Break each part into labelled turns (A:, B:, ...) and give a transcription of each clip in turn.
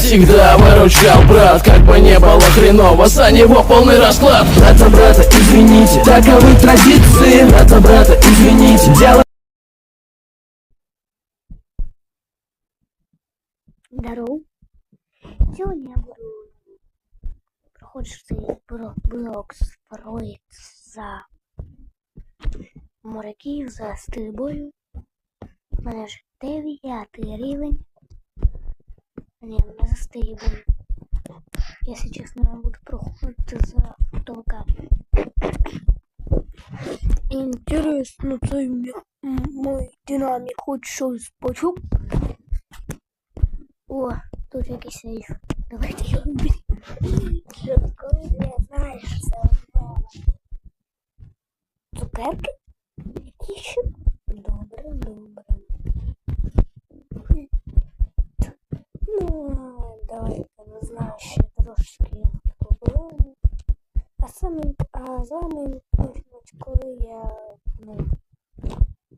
A: Всегда выручал брат, как бы не было хреново За него полный расклад Брата, брата, извините, таковы традиции Брата, брата, извините, дело
B: Здорово. Сьогодні я буду проходити цей бро- блок з проект за моряків за стиль бою. У мене ж 9 рівень. Ні, не за стиль бою. Якщо чесно, я буду проходити за толка. Інтересно, цей мій- м- мій динамік хоч щось почув. О, тут якийсь сейф. Давайте його вб'ємо. Коли не знаєш, це одно. Цукерки? Які ще? Добре, добре. Вами почнуть, коли я, ну,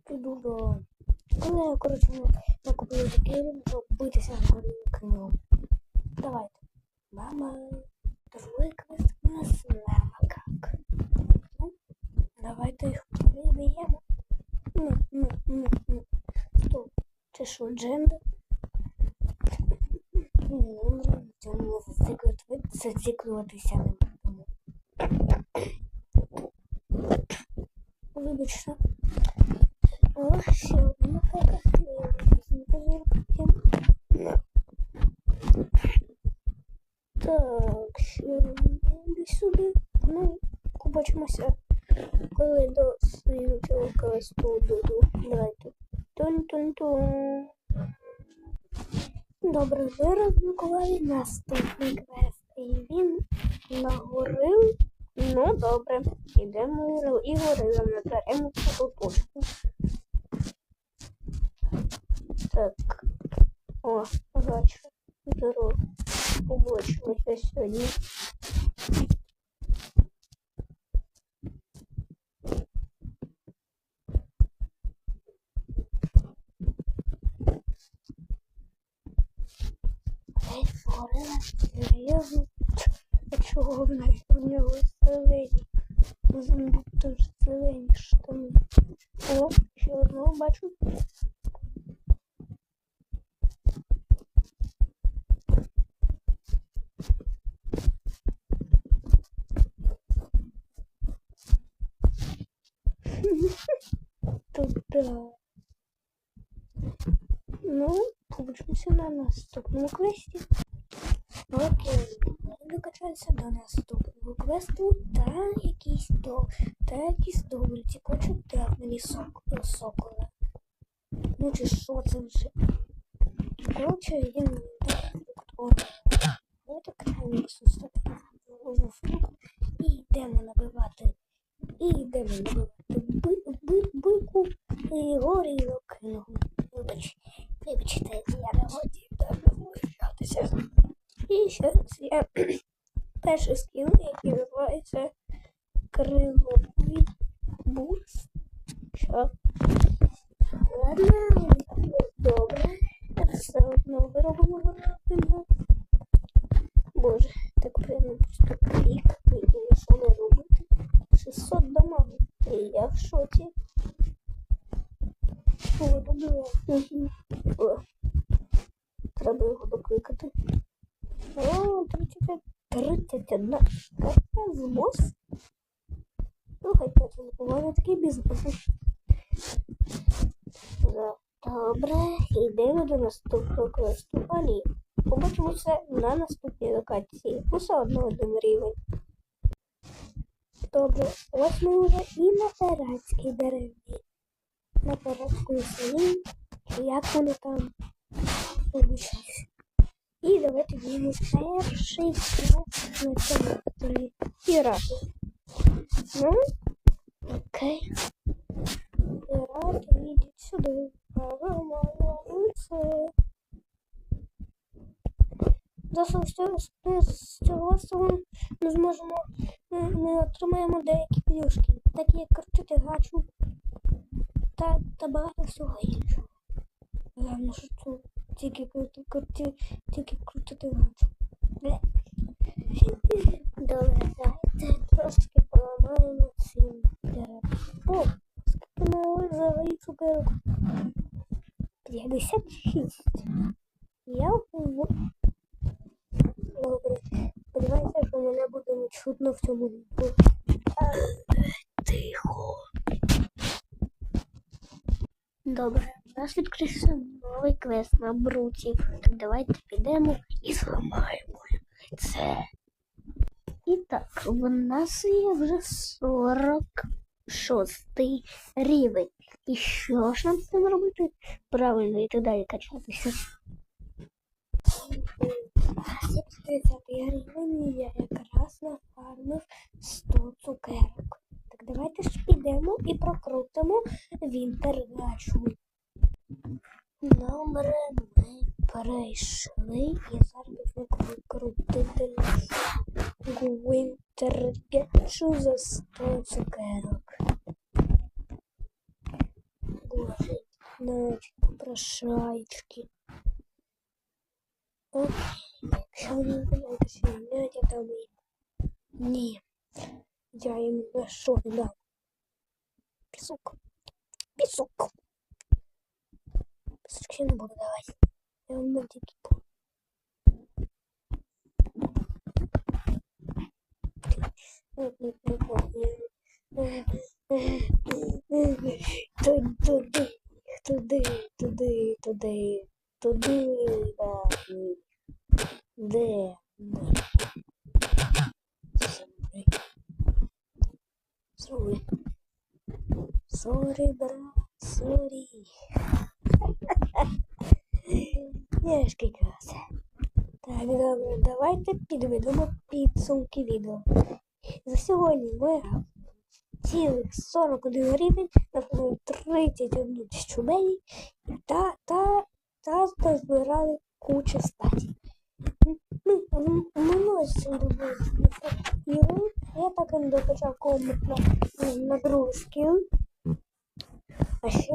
B: піду до... Коли я, коротше, ну, накуплю рівень, щоб битися з горілою. Давайте. Мама, квест у нас мама как. Ну, давайте їх переб'ємо. Ну, ну, ну, ну. Стоп. Це що, дженда? Ну, цьому зациклюватися не будемо. Вибачте. О, одна макака. Я. Так, сюди. Ну, побачимося, коли до слідчого квесту дойду. Давайте. Тун-тун-тун. Добре, ви розблокували наступний квест. І він нагорив. Ну, добре. Ідемо і горилом наберемо цю почку. Так. О, бачу. Здорово. Побачимося сьогодні. Ей, горила, серйозно? Чого неї у нього зелені? Будто ж зелені штани. О, ще одного бачу. Тут да. Ну, побачимося на наступному квесті. Окей, докачаюся до наступного квесту та якісь до та якісь ці хочуть дати мені сок, сокола. Ну чи що це вже? Коротше, він Ну так стати в і йдемо набивати. І йдемо набивати би, би, бику і горілок. Ну, вибач, вибачте, я не так виїжджатися. І зараз я перший скіл, який називається Криловий буст. Що? Ладно, добре. Все одно виробимо виробимо. Боже, так прямо просто клік, і що не робити? 600 дамагу. І я в. Угу. О. Треба його докликати. О, 35, 31. Карта з бос. Слухайте, це непоганий такий бізнес. Добре, йдемо до наступного квесту. Алі. Побачимося на наступній локації. Усе одно один рівень. Добре, ось ми вже і на пиратській деревні. На пиратському селі. Як вони там вибачаюсь. І давайте візьмемо перший квест на цьому столі. Пірати. Ну, окей. Пірати, йдіть сюди. Це. Досить з цього, всього ми зможемо, ми, отримаємо деякі плюшки, такі як крутити гачу та, та багато всього іншого. Головне, що цю тільки крути, крути, тільки крутити бачу. Добре, давайте трошки поламаємо ці дерева. О, ми взагалі цукерок? 56. Я в... Добре. Сподіваюся, що мене буде не чутно в цьому відео. Тихо. Добре, нас відкрився новий квест на бруті. Так давайте підемо і зламаємо це. І так, в нас є вже 46 рівень. І що ж нам з цим робити? Правильно, йти далі качатися. 30 рівень я якраз нафармив 100 цукерок. Так давайте ж підемо і прокрутимо вінтергачу. Номер ми перейшли і зараз ми крутити вінтергачу за 100 цукерок. Боже, навіть попрошаєчки. Окей. Якщо вони не звільняють, я там їм. Ні. Я їм на що не дам. Пісок. Пісок. Пісок не буду давати. Я вам тільки буду. Туди, туди, туди, туди, туди, да. Де? Де? Сорі. Сорі, брат, сорі. Я ж кикався. Так, добре, давайте підведемо підсумки відео. За сьогодні ми цілих 41 рівень, наприклад, 31 тисячу беній та, та, та позбирали кучу статій. Ну, м- минулось. І я так і не докачав комнат на, на, другий скіл. А ще,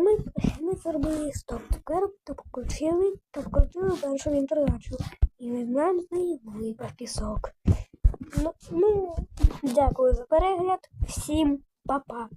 B: ми, а ще ми зробили стоп цукерок та покрутили, та покрутили першу інтерначу. І не знаємо з неї випав пісок. Ну, ну, дякую за перегляд. Всім па-па.